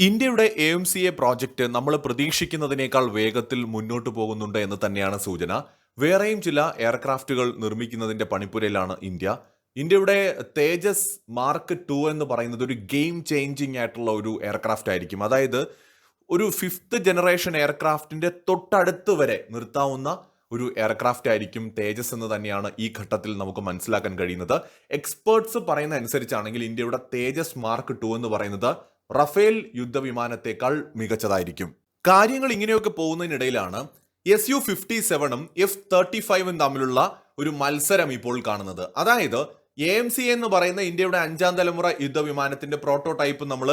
ഇന്ത്യയുടെ A M C A project നമ്മൾ പ്രതീക്ഷിക്കുന്നതിനേക്കാൾ വേഗത്തിൽ മുന്നോട്ട് പോകുന്നുണ്ട് എന്ന് തന്നെയാണ് സൂചന. വേറെയും ചില എയർക്രാഫ്റ്റുകൾ നിർമ്മിക്കുന്നതിന്റെ പണിപ്പുരയിലാണ് ഇന്ത്യ. ഇന്ത്യയുടെ തേജസ് മാർക്ക് ടു എന്ന് പറയുന്നത് ഒരു ഗെയിം ചേഞ്ചിങ് ആയിട്ടുള്ള ഒരു എയർക്രാഫ്റ്റ് ആയിരിക്കും. അതായത് ഒരു ഫിഫ്ത്ത് ജനറേഷൻ എയർക്രാഫ്റ്റിന്റെ തൊട്ടടുത്ത് വരെ നിർത്താവുന്ന ഒരു എയർക്രാഫ്റ്റ് ആയിരിക്കും തേജസ് എന്ന് തന്നെയാണ് ഈ ഘട്ടത്തിൽ നമുക്ക് മനസ്സിലാക്കാൻ കഴിയുന്നത്. എക്സ്പേർട്സ് പറയുന്ന അനുസരിച്ചാണെങ്കിൽ ഇന്ത്യയുടെ തേജസ് മാർക്ക് ടു എന്ന് പറയുന്നത് റഫേൽ യുദ്ധവിമാനത്തേക്കാൾ മികച്ചതായിരിക്കും. കാര്യങ്ങൾ ഇങ്ങനെയൊക്കെ പോകുന്നതിനിടയിലാണ് എസ് യു ഫിഫ്റ്റി സെവനും എഫ് തേർട്ടി ഫൈവും തമ്മിലുള്ള ഒരു മത്സരം ഇപ്പോൾ കാണുന്നത്. അതായത് എ എം സി എന്ന് പറയുന്ന ഇന്ത്യയുടെ അഞ്ചാം തലമുറ യുദ്ധവിമാനത്തിന്റെ പ്രോട്ടോടൈപ്പ് നമ്മൾ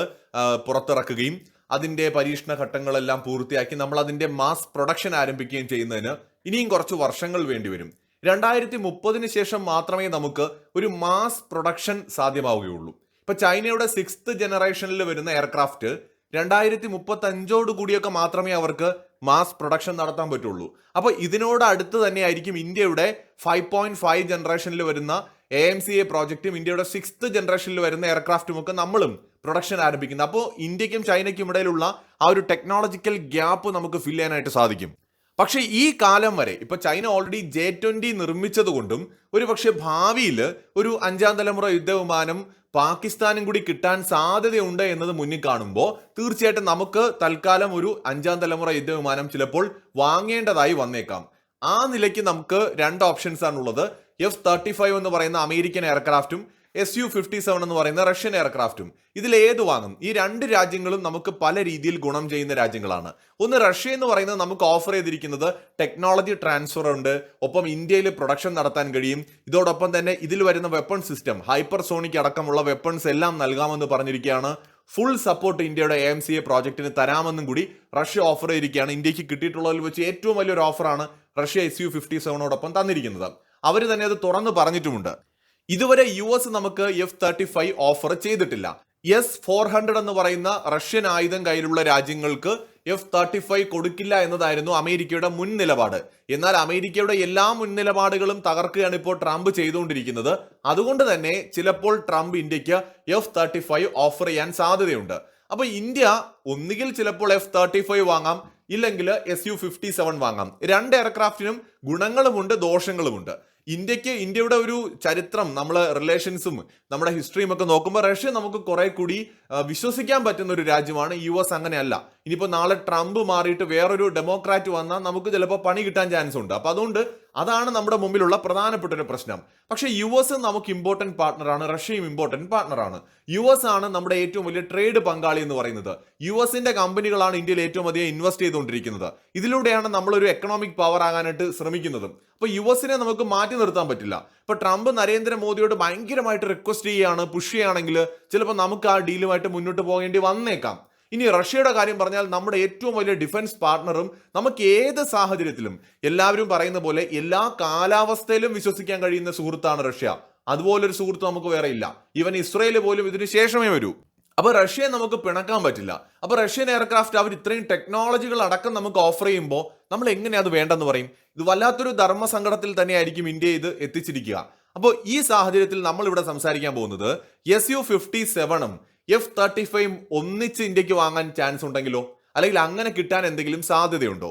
പുറത്തിറക്കുകയും അതിന്റെ പരീക്ഷണ ഘട്ടങ്ങളെല്ലാം പൂർത്തിയാക്കി നമ്മൾ അതിന്റെ മാസ് പ്രൊഡക്ഷൻ ആരംഭിക്കുകയും ചെയ്യുന്നതിന് ഇനിയും കുറച്ച് വർഷങ്ങൾ വേണ്ടിവരും രണ്ടായിരത്തി മുപ്പതിന് ശേഷം മാത്രമേ നമുക്ക് ഒരു മാസ് പ്രൊഡക്ഷൻ സാധ്യമാവുകയുള്ളൂ. ഇപ്പൊ ചൈനയുടെ സിക്സ്ത് ജനറേഷനിൽ വരുന്ന എയർക്രാഫ്റ്റ് രണ്ടായിരത്തി മുപ്പത്തി അഞ്ചോട് കൂടിയൊക്കെ മാത്രമേ അവർക്ക് മാസ് പ്രൊഡക്ഷൻ നടത്താൻ പറ്റുള്ളൂ. അപ്പോൾ ഇതിനോട് അടുത്ത് തന്നെയായിരിക്കും ഇന്ത്യയുടെ ഫൈവ് പോയിന്റ് ഫൈവ് ജനറേഷനിൽ വരുന്ന എ എം സി എ പ്രോജക്റ്റും ഇന്ത്യയുടെ സിക്സ്ത് ജനറേഷനിൽ വരുന്ന എയർക്രാഫ്റ്റും ഒക്കെ നമ്മളും പ്രൊഡക്ഷൻ ആരംഭിക്കുന്നത്. അപ്പോൾ ഇന്ത്യക്കും ചൈനയ്ക്കും ഇടയിലുള്ള ആ ഒരു ടെക്നോളജിക്കൽ ഗ്യാപ്പ് നമുക്ക് ഫില്ല് ചെയ്യാനായിട്ട് സാധിക്കും. പക്ഷേ ഈ കാലം വരെ ഇപ്പൊ ചൈന ഓൾറെഡി ജെ ട്വന്റി നിർമ്മിച്ചത് കൊണ്ടും ഒരു പക്ഷേ ഭാവിയിൽ ഒരു അഞ്ചാം തലമുറ യുദ്ധവിമാനം പാകിസ്ഥാനും കൂടി കിട്ടാൻ സാധ്യതയുണ്ട് എന്നത് മുന്നിൽ കാണുമ്പോൾ തീർച്ചയായിട്ടും നമുക്ക് തൽക്കാലം ഒരു അഞ്ചാം തലമുറ യുദ്ധവിമാനം ചിലപ്പോൾ വാങ്ങേണ്ടതായി വന്നേക്കാം. ആ നിലയ്ക്ക് നമുക്ക് രണ്ട് ഓപ്ഷൻസ് ആണുള്ളത്. എഫ് തേർട്ടി ഫൈവ് എന്ന് പറയുന്ന അമേരിക്കൻ എയർക്രാഫ്റ്റും എസ് യു ഫിഫ്റ്റി സെവൻ എന്ന് പറയുന്ന റഷ്യൻ എയർക്രാഫ്റ്റും. ഇതിൽ ഏത് വാങ്ങും? ഈ രണ്ട് രാജ്യങ്ങളും നമുക്ക് പല രീതിയിൽ ഗുണം ചെയ്യുന്ന രാജ്യങ്ങളാണ്. ഒന്ന് റഷ്യ എന്ന് പറയുന്നത് നമുക്ക് ഓഫർ ചെയ്തിരിക്കുന്നത് ടെക്നോളജി ട്രാൻസ്ഫർ ഉണ്ട്. ഒപ്പം ഇന്ത്യയിൽ പ്രൊഡക്ഷൻ നടത്താൻ കഴിയും. ഇതോടൊപ്പം തന്നെ ഇതിൽ വരുന്ന വെപ്പൺ സിസ്റ്റം ഹൈപ്പർ സോണിക് അടക്കമുള്ള വെപ്പൺസ് എല്ലാം നൽകാമെന്ന് പറഞ്ഞിരിക്കുകയാണ്. ഫുൾ സപ്പോർട്ട് ഇന്ത്യയുടെ എ എം സി എ പ്രോജക്റ്റിന് തരാമെന്നും കൂടി റഷ്യ ഓഫർ ചെയ്തിരിക്കുകയാണ്. ഇന്ത്യയ്ക്ക് കിട്ടിയിട്ടുള്ളതിൽ വെച്ച് ഏറ്റവും വലിയൊരു ഓഫറാണ് റഷ്യ എസ് യു ഫിഫ്റ്റി സെവനോടൊപ്പം തന്നിരിക്കുന്നത്. അവർ തന്നെ അത് തുറന്നു പറഞ്ഞിട്ടുമുണ്ട്. ഇതുവരെ യു എസ് നമുക്ക് എഫ് തേർട്ടി ഫൈവ് ഓഫർ ചെയ്തിട്ടില്ല. എസ് ഫോർ ഹൺഡ്രഡ് എന്ന് പറയുന്ന റഷ്യൻ ആയുധം കയ്യിലുള്ള രാജ്യങ്ങൾക്ക് എഫ് തേർട്ടി ഫൈവ് കൊടുക്കില്ല എന്നതായിരുന്നു അമേരിക്കയുടെ മുൻ നിലപാട്. എന്നാൽ അമേരിക്കയുടെ എല്ലാ മുൻ നിലപാടുകളും തകർക്കുകയാണ് ഇപ്പോൾ ട്രംപ് ചെയ്തുകൊണ്ടിരിക്കുന്നത്. അതുകൊണ്ട് തന്നെ ചിലപ്പോൾ ട്രംപ് ഇന്ത്യയ്ക്ക് എഫ് തേർട്ടി ഫൈവ് ഓഫർ ചെയ്യാൻ സാധ്യതയുണ്ട്. അപ്പൊ ഇന്ത്യ ഒന്നുകിൽ ചിലപ്പോൾ എഫ് തേർട്ടി ഫൈവ് വാങ്ങാം ഇല്ലെങ്കിൽ എസ് യു ഫിഫ്റ്റി സെവൻ വാങ്ങാം. രണ്ട് എയർക്രാഫ്റ്റിനും ഗുണങ്ങളുമുണ്ട് ദോഷങ്ങളുമുണ്ട്. ഇന്ത്യയ്ക്ക് ഇന്ത്യയുടെ ഒരു ചരിത്രം നമ്മളെ റിലേഷൻസും നമ്മുടെ ഹിസ്റ്ററിയും ഒക്കെ നോക്കുമ്പോൾ റഷ്യ നമുക്ക് കുറെ കൂടി വിശ്വസിക്കാൻ പറ്റുന്ന ഒരു രാജ്യമാണ് യു എസ് അങ്ങനെയല്ല. ഇനിയിപ്പോൾ നാളെ ട്രംപ് മാറിയിട്ട് വേറൊരു ഡെമോക്രാറ്റ് വന്നാൽ നമുക്ക് ചിലപ്പോൾ പണി കിട്ടാൻ ചാൻസ് ഉണ്ട്. അപ്പോൾ അതുകൊണ്ട് അതാണ് നമ്മുടെ മുമ്പിലുള്ള പ്രധാനപ്പെട്ട ഒരു പ്രശ്നം. പക്ഷേ യു എസ് നമുക്ക് ഇമ്പോർട്ടന്റ് പാർട്ണറാണ് റഷ്യയും ഇമ്പോർട്ടന്റ് പാർട്ണറാണ് യു എസ് ആണ് നമ്മുടെ ഏറ്റവും വലിയ ട്രേഡ് പങ്കാളി എന്ന് പറയുന്നത്. യു എസിന്റെ കമ്പനികളാണ് ഇന്ത്യയിൽ ഏറ്റവും അധികം ഇൻവെസ്റ്റ് ചെയ്തുകൊണ്ടിരിക്കുന്നത്. ഇതിലൂടെയാണ് നമ്മളൊരു എക്കണോമിക് പവർ ആകാനായിട്ട് ശ്രമിക്കുന്നതും. അപ്പൊ യു എസിനെ നമുക്ക് മാറ്റി നിർത്താൻ പറ്റില്ല. ഇപ്പോൾ ട്രംപ് നരേന്ദ്രമോദിയോട് ഭയങ്കരമായിട്ട് റിക്വസ്റ്റ് ചെയ്യുകയാണ് പുഷ് ചെയ്യുകയാണെങ്കിൽ ചിലപ്പോൾ നമുക്ക് ആ ഡീലുമായിട്ട് മുന്നോട്ട് പോകേണ്ടി വന്നേക്കാം. ഇനി റഷ്യയുടെ കാര്യം പറഞ്ഞാൽ നമ്മുടെ ഏറ്റവും വലിയ ഡിഫൻസ് പാർട്ണറും നമുക്ക് ഏത് സാഹചര്യത്തിലും എല്ലാവരും പറയുന്ന പോലെ എല്ലാ കാലാവസ്ഥയിലും വിശ്വസിക്കാൻ കഴിയുന്ന സുഹൃത്താണ് റഷ്യ. അതുപോലൊരു സുഹൃത്ത് നമുക്ക് വേറെ ഇല്ല. ഇവൻ ഇസ്രയേൽ പോലും ഇതിന് ശേഷമേ വരൂ. അപ്പൊ റഷ്യയെ നമുക്ക് പിണക്കാൻ പറ്റില്ല. അപ്പോൾ റഷ്യൻ എയർക്രാഫ്റ്റ് അവർ ഇത്രയും ടെക്നോളജികൾ അടക്കം നമുക്ക് ഓഫർ ചെയ്യുമ്പോൾ നമ്മൾ എങ്ങനെ അത് വേണ്ടെന്ന് പറയും? ഇത് വല്ലാത്തൊരു ധർമ്മസങ്കടത്തിൽ തന്നെയായിരിക്കും ഇന്ത്യ ഇത് എത്തിച്ചിരിക്കുക. അപ്പോൾ ഈ സാഹചര്യത്തിൽ നമ്മൾ ഇവിടെ സംസാരിക്കാൻ പോകുന്നത് എസ് യു ഫിഫ്റ്റി സെവനും എഫ് തേർട്ടി ഫൈവും ഒന്നിച്ച് ഇന്ത്യയ്ക്ക് വാങ്ങാൻ ചാൻസ് ഉണ്ടെങ്കിലോ? അല്ലെങ്കിൽ അങ്ങനെ കിട്ടാൻ എന്തെങ്കിലും സാധ്യതയുണ്ടോ?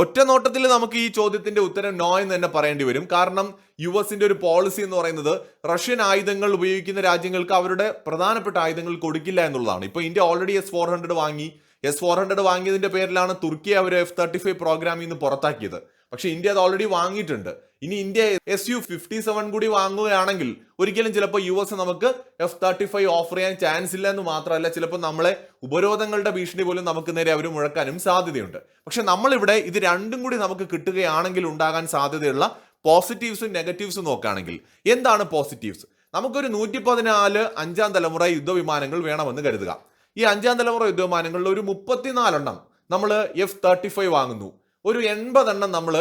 ഒറ്റ നോട്ടത്തിൽ നമുക്ക് ഈ ചോദ്യത്തിന്റെ ഉത്തരം നോ എന്ന് തന്നെ പറയേണ്ടി വരും. കാരണം യു എസിന്റെ ഒരു പോളിസി എന്ന് പറയുന്നത് റഷ്യൻ ആയുധങ്ങൾ ഉപയോഗിക്കുന്ന രാജ്യങ്ങൾക്ക് അവരുടെ പ്രധാനപ്പെട്ട ആയുധങ്ങൾ കൊടുക്കില്ല എന്നുള്ളതാണ്. ഇപ്പൊ India already S four hundred വാങ്ങി. എസ് ഫോർ ഹൺഡ്രഡ് വാങ്ങിയതിന്റെ പേരിലാണ് തുർക്കി അവർ എഫ് തേർട്ടി ഫൈവ് പ്രോഗ്രാമിൽ നിന്ന് പുറത്താക്കിയത്. പക്ഷെ ഇന്ത്യ അത് ഓൾറെഡി വാങ്ങിയിട്ടുണ്ട്. ഇനി India S U fifty seven കൂടി വാങ്ങുകയാണെങ്കിൽ ഒരിക്കലും ചിലപ്പോൾ യു എസ് നമുക്ക് എഫ് തേർട്ടി ഫൈവ് ഓഫർ ചെയ്യാൻ ചാൻസ് ഇല്ല എന്ന് മാത്രമല്ല ചിലപ്പോൾ നമ്മളെ ഉപരോധങ്ങളുടെ ഭീഷണി പോലും നമുക്ക് നേരെ അവർ മുഴക്കാനും സാധ്യതയുണ്ട്. പക്ഷെ നമ്മളിവിടെ ഇത് രണ്ടും കൂടി നമുക്ക് കിട്ടുകയാണെങ്കിൽ ഉണ്ടാകാൻ സാധ്യതയുള്ള പോസിറ്റീവ്സും നെഗറ്റീവ്സും നോക്കുകയാണെങ്കിൽ എന്താണ് പോസിറ്റീവ്സ് നമുക്കൊരു നൂറ്റി പതിനാല് അഞ്ചാം തലമുറ യുദ്ധവിമാനങ്ങൾ വേണമെന്ന് കരുതുക. ഈ അഞ്ചാം തലമുറ യുദ്ധവിമാനങ്ങളിൽ ഒരു മുപ്പത്തിനാലെണ്ണം നമ്മൾ എഫ് തേർട്ടി ഫൈവ് വാങ്ങുന്നു. ഒരു എൺപതെണ്ണം നമ്മൾ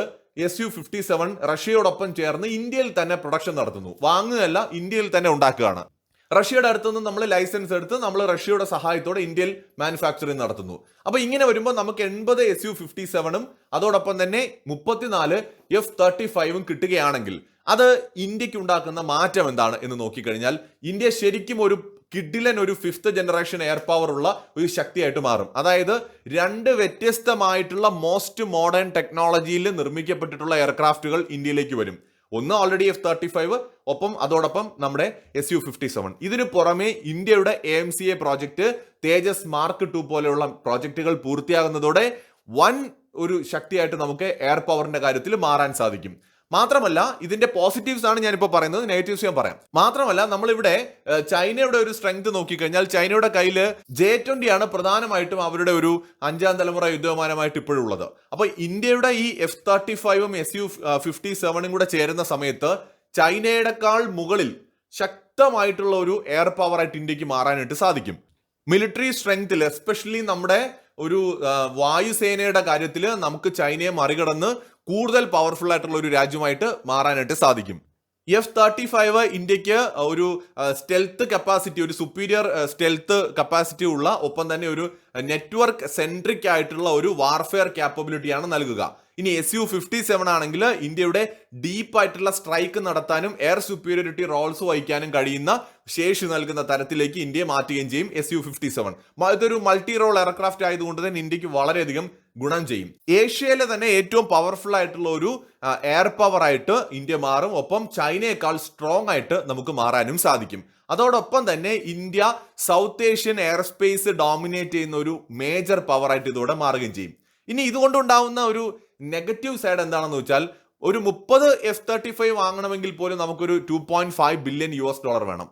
എസ് യു ഫിഫ്റ്റി സെവൻ റഷ്യയോടൊപ്പം ചേർന്ന് ഇന്ത്യയിൽ തന്നെ പ്രൊഡക്ഷൻ നടത്തുന്നു. വാങ്ങുകയല്ല ഇന്ത്യയിൽ തന്നെ ഉണ്ടാക്കുകയാണ്. റഷ്യയുടെ അടുത്ത് നിന്ന് നമ്മൾ ലൈസൻസ് എടുത്ത് നമ്മൾ റഷ്യയുടെ സഹായത്തോടെ ഇന്ത്യയിൽ മാനുഫാക്ചറിങ് നടത്തുന്നു. അപ്പൊ ഇങ്ങനെ വരുമ്പോൾ നമുക്ക് എൺപത് എസ് യു ഫിഫ്റ്റി സെവനും അതോടൊപ്പം തന്നെ മുപ്പത്തിനാല് എഫ് തേർട്ടി ഫൈവും കിട്ടുകയാണെങ്കിൽ അത് ഇന്ത്യയ്ക്ക് ഉണ്ടാക്കുന്ന മാറ്റം എന്താണ് എന്ന് നോക്കിക്കഴിഞ്ഞാൽ ഇന്ത്യ ശരിക്കും ഒരു കിഡിലൻ ഒരു ഫിഫ്ത്ത് ജനറേഷൻ എയർ പവർ ഉള്ള ഒരു ശക്തിയായിട്ട് മാറും. അതായത് രണ്ട് വ്യത്യസ്തമായിട്ടുള്ള മോസ്റ്റ് മോഡേൺ ടെക്നോളജിയിൽ നിർമ്മിക്കപ്പെട്ടിട്ടുള്ള എയർക്രാഫ്റ്റുകൾ ഇന്ത്യയിലേക്ക് വരും. ഒന്ന് ഓൾറെഡി എഫ് തേർട്ടി ഫൈവ് ഒപ്പം അതോടൊപ്പം നമ്മുടെ എസ് യു ഫിഫ്റ്റി സെവൻ ഇതിന് പുറമെ ഇന്ത്യയുടെ A M C A project Tejas mark two പോലെയുള്ള പ്രോജക്റ്റുകൾ പൂർത്തിയാകുന്നതോടെ വൻ ഒരു ശക്തിയായിട്ട് നമുക്ക് എയർ പവറിന്റെ കാര്യത്തിൽ മാറാൻ സാധിക്കും. മാത്രമല്ല ഇതിന്റെ പോസിറ്റീവ്സ് ആണ് ഞാനിപ്പോൾ പറയുന്നത് നെഗറ്റീവ്സ് ഞാൻ പറയാം. മാത്രമല്ല നമ്മളിവിടെ ചൈനയുടെ ഒരു സ്ട്രെങ്ത് നോക്കിക്കഴിഞ്ഞാൽ ചൈനയുടെ കയ്യിൽ ജെ ട്വന്റി ആണ് പ്രധാനമായിട്ടും അവരുടെ ഒരു അഞ്ചാം തലമുറ യുദ്ധവിമാനമായിട്ട് ഇപ്പോഴുള്ളത് അപ്പോൾ ഇന്ത്യയുടെ ഈ എഫ് തേർട്ടി ഫൈവും എസ് യു ഫിഫ്റ്റി സെവനും കൂടെ ചേരുന്ന സമയത്ത് ചൈനയുടെക്കാൾ മുകളിൽ ശക്തമായിട്ടുള്ള ഒരു എയർ പവർ ആയിട്ട് ഇന്ത്യയ്ക്ക് മാറാനായിട്ട് സാധിക്കും. മിലിറ്ററി സ്ട്രെങ്തിൽ എസ്പെഷ്യലി നമ്മുടെ ഒരു വായുസേനയുടെ കാര്യത്തിൽ നമുക്ക് ചൈനയെ മറികടന്ന് കൂടുതൽ പവർഫുൾ ആയിട്ടുള്ള ഒരു രാജ്യമായിട്ട് മാറാനായിട്ട് സാധിക്കും. എഫ് തേർട്ടി ഫൈവ് ഇന്ത്യയ്ക്ക് ഒരു സ്റ്റെൽത്ത് കപ്പാസിറ്റി ഒരു സുപ്പീരിയർ സ്റ്റെൽത്ത് കപ്പാസിറ്റി ഉള്ള ഒപ്പം തന്നെ ഒരു നെറ്റ്വർക്ക് സെൻട്രിക് ആയിട്ടുള്ള ഒരു വാർഫെയർ ക്യാപ്പബിലിറ്റിയാണ് നൽകുക. ഇനി എസ് യു ഫിഫ്റ്റി സെവൻ ആണെങ്കിൽ ഇന്ത്യയുടെ ഡീപ്പ് ആയിട്ടുള്ള സ്ട്രൈക്ക് നടത്താനും എയർ സുപ്പീരിയോറിറ്റി റോൾസ് വഹിക്കാനും കഴിയുന്ന ശേഷി നൽകുന്ന തരത്തിലേക്ക് ഇന്ത്യയെ മാറ്റുകയും ചെയ്യും എസ് യു ഫിഫ്റ്റി സെവൻ ഇതൊരു മൾട്ടി റോൾ എയർക്രാഫ്റ്റ് ആയതുകൊണ്ട് തന്നെ ഇന്ത്യയ്ക്ക് വളരെയധികം ഗുണം ചെയ്യും. ഏഷ്യയിലെ തന്നെ ഏറ്റവും പവർഫുൾ ആയിട്ടുള്ള ഒരു എയർ പവർ ആയിട്ട് ഇന്ത്യ മാറും. ഒപ്പം ചൈനയേക്കാൾ സ്ട്രോങ് ആയിട്ട് നമുക്ക് മാറാനും സാധിക്കും. അതോടൊപ്പം തന്നെ India South Asian airspace dominate ചെയ്യുന്ന ഒരു മേജർ പവർ ആയിട്ട് ഇതോടെ മാറുകയും ചെയ്യും. ഇനി ഇതുകൊണ്ടുണ്ടാവുന്ന ഒരു നെഗറ്റീവ് സൈഡ് എന്താണെന്ന് വെച്ചാൽ ഒരു മുപ്പത് എഫ് തേർട്ടി ഫൈവ് വാങ്ങണമെങ്കിൽ പോലും നമുക്കൊരു two point five billion U S dollar വേണം.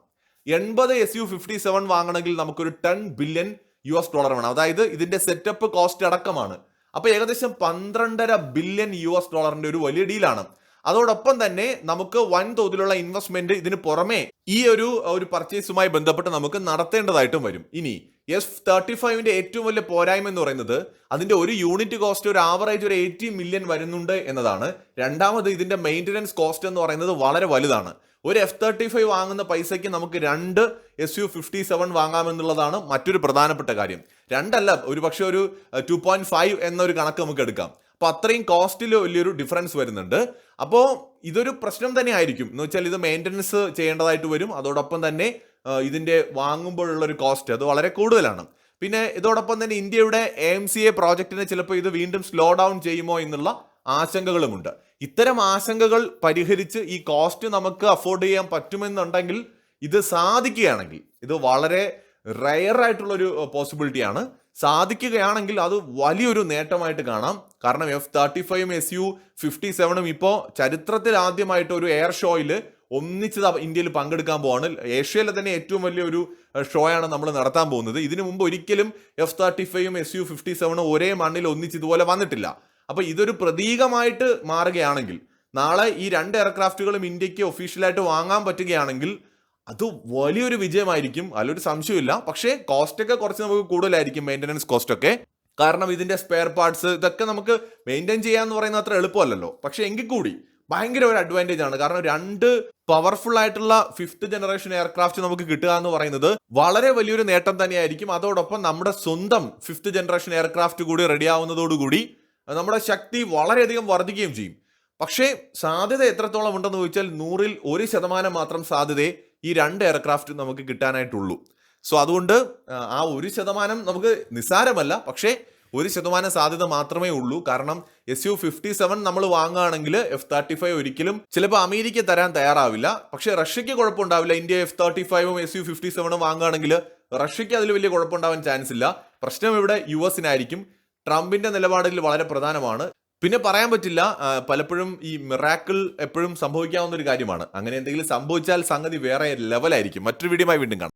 എൺപത് എസ് യു ഫിഫ്റ്റി സെവൻ വാങ്ങണമെങ്കിൽ നമുക്കൊരു ten billion U S dollar വേണം. അതായത് ഇതിന്റെ സെറ്റപ്പ് കോസ്റ്റ് അടക്കമാണ്. അപ്പൊ ഏകദേശം പന്ത്രണ്ടര ബില്യൺ യു എസ് ഡോളറിന്റെ ഒരു വലിയ ഡീലാണ്. അതോടൊപ്പം തന്നെ നമുക്ക് വൻതോതിലുള്ള ഇൻവെസ്റ്റ്മെന്റ് ഇതിന് പുറമെ ഈ ഒരു ഒരു പർച്ചേസുമായി ബന്ധപ്പെട്ട് നമുക്ക് നടത്തേണ്ടതായിട്ടും വരും. ഇനി എസ് തേർട്ടി ഫൈവിന്റെ ഏറ്റവും വലിയ പോരായ്മ എന്ന് പറയുന്നത് അതിന്റെ ഒരു യൂണിറ്റ് കോസ്റ്റ് ഒരു ആവറേജ് ഒരു എയ്റ്റി മില്യൺ വരുന്നുണ്ട് എന്നതാണ്. രണ്ടാമത് ഇതിന്റെ മെയിന്റനൻസ് കോസ്റ്റ് എന്ന് പറയുന്നത് വളരെ വലുതാണ്. ഒരു എഫ് തേർട്ടി ഫൈവ് വാങ്ങുന്ന പൈസയ്ക്ക് നമുക്ക് രണ്ട് എസ് യു ഫിഫ്റ്റി സെവൻ വാങ്ങാമെന്നുള്ളതാണ് മറ്റൊരു പ്രധാനപ്പെട്ട കാര്യം. രണ്ടല്ല ഒരു പക്ഷേ ഒരു ടു പോയിന്റ് ഫൈവ് എന്നൊരു കണക്ക് നമുക്ക് എടുക്കാം. അപ്പൊ അത്രയും കോസ്റ്റിൽ വലിയൊരു ഡിഫറൻസ് വരുന്നുണ്ട്. അപ്പോൾ ഇതൊരു പ്രശ്നം തന്നെ ആയിരിക്കും എന്ന് വെച്ചാൽ ഇത് മെയിന്റനൻസ് ചെയ്യേണ്ടതായിട്ട് വരും. അതോടൊപ്പം തന്നെ ഇതിന്റെ വാങ്ങുമ്പോഴുള്ളൊരു കോസ്റ്റ് അത് വളരെ കൂടുതലാണ്. പിന്നെ ഇതോടൊപ്പം തന്നെ ഇന്ത്യയുടെ എം സി എ പ്രോജക്റ്റിനെ ചിലപ്പോൾ ഇത് വീണ്ടും സ്ലോ ഡൗൺ ചെയ്യുമോ എന്നുള്ള ആശങ്കകളുമുണ്ട്. ഇത്തരം ആശങ്കകൾ പരിഹരിച്ച് ഈ കോസ്റ്റ് നമുക്ക് അഫോർഡ് ചെയ്യാൻ പറ്റുമെന്നുണ്ടെങ്കിൽ ഇത് സാധിക്കുകയാണെങ്കിൽ ഇത് വളരെ റയർ ആയിട്ടുള്ളൊരു പോസിബിലിറ്റിയാണ് സാധിക്കുകയാണെങ്കിൽ അത് വലിയൊരു നേട്ടമായിട്ട് കാണാം. കാരണം എഫ് തേർട്ടി ഫൈവും എസ് യു ഫിഫ്റ്റി സെവനും ഇപ്പോൾ ചരിത്രത്തിൽ ആദ്യമായിട്ട് ഒരു എയർ ഷോയിൽ ഒന്നിച്ച് ഇന്ത്യയിൽ പങ്കെടുക്കാൻ പോവാണ്. ഏഷ്യയിലെ തന്നെ ഏറ്റവും വലിയൊരു ഷോയാണ് നമ്മൾ നടത്താൻ പോകുന്നത്. ഇതിനു മുമ്പ് ഒരിക്കലും എഫ് തേർട്ടി ഫൈവും എസ് യു ഫിഫ്റ്റി സെവനും ഒരേ മണ്ണിൽ ഒന്നിച്ച് ഇതുപോലെ വന്നിട്ടില്ല. അപ്പൊ ഇതൊരു പ്രതീകമായിട്ട് മാറുകയാണെങ്കിൽ നാളെ ഈ രണ്ട് എയർക്രാഫ്റ്റുകളും ഇന്ത്യയ്ക്ക് ഒഫീഷ്യലായിട്ട് വാങ്ങാൻ പറ്റുകയാണെങ്കിൽ അത് വലിയൊരു വിജയമായിരിക്കും. അതിലൊരു സംശയമില്ല പക്ഷേ കോസ്റ്റ് ഒക്കെ കുറച്ച് നമുക്ക് കൂടുതലായിരിക്കും മെയിന്റനൻസ് കോസ്റ്റ് ഒക്കെ കാരണം ഇതിന്റെ സ്പെയർ പാർട്സ് ഇതൊക്കെ നമുക്ക് മെയിന്റെയിൻ ചെയ്യാന്ന് പറയുന്നത് അത്ര എളുപ്പമല്ലല്ലോ. പക്ഷേ എങ്കിൽ കൂടി ഭയങ്കര ഒരു അഡ്വാന്റേജ് ആണ്. കാരണം രണ്ട് പവർഫുൾ ആയിട്ടുള്ള ഫിഫ്ത്ത് ജനറേഷൻ എയർക്രാഫ്റ്റ് നമുക്ക് കിട്ടുക എന്ന് പറയുന്നത് വളരെ വലിയൊരു നേട്ടം തന്നെയായിരിക്കും. അതോടൊപ്പം നമ്മുടെ സ്വന്തം ഫിഫ്ത്ത് ജനറേഷൻ എയർക്രാഫ്റ്റ് കൂടി റെഡി ആവുന്നതോടുകൂടി നമ്മുടെ ശക്തി വളരെയധികം വർദ്ധിക്കുകയും ചെയ്യും. പക്ഷേ സാധ്യത എത്രത്തോളം ഉണ്ടെന്ന് ചോദിച്ചാൽ നൂറിൽ ഒരു ശതമാനം മാത്രം സാധ്യതയെ ഈ രണ്ട് എയർക്രാഫ്റ്റ് നമുക്ക് കിട്ടാനായിട്ടുള്ളൂ. സോ അതുകൊണ്ട് ആ, ഒരു ശതമാനം നമുക്ക് നിസ്സാരമല്ല. പക്ഷേ ഒരു ശതമാനം സാധ്യത മാത്രമേ ഉള്ളൂ. കാരണം എസ് യു ഫിഫ്റ്റി സെവൻ നമ്മൾ വാങ്ങുകയാണെങ്കിൽ എഫ് തേർട്ടി ഫൈവ് ഒരിക്കലും ചിലപ്പോൾ അമേരിക്ക തരാൻ തയ്യാറാവില്ല. പക്ഷേ റഷ്യയ്ക്ക് കുഴപ്പമുണ്ടാവില്ല. ഇന്ത്യ എഫ് തേർട്ടി ഫൈവും എസ് യു ഫിഫ്റ്റി സെവനും വാങ്ങുകയാണെങ്കിൽ റഷ്യയ്ക്ക് അതിൽ വലിയ കുഴപ്പമുണ്ടാവാൻ ചാൻസ് ഇല്ല. പ്രശ്നം ഇവിടെ യു എസിനായിരിക്കും. ട്രംപിന്റെ നിലപാടിൽ വളരെ പ്രധാനമാണ്. പിന്നെ പറയാൻ പറ്റില്ല പലപ്പോഴും ഈ മിറാക്കിൾ എപ്പോഴും സംഭവിക്കാവുന്ന ഒരു കാര്യമാണ്. അങ്ങനെ എന്തെങ്കിലും സംഭവിച്ചാൽ സംഗതി വേറെ ലെവലായിരിക്കും. മറ്റൊരു വീഡിയോമായി വീണ്ടും കാണാം.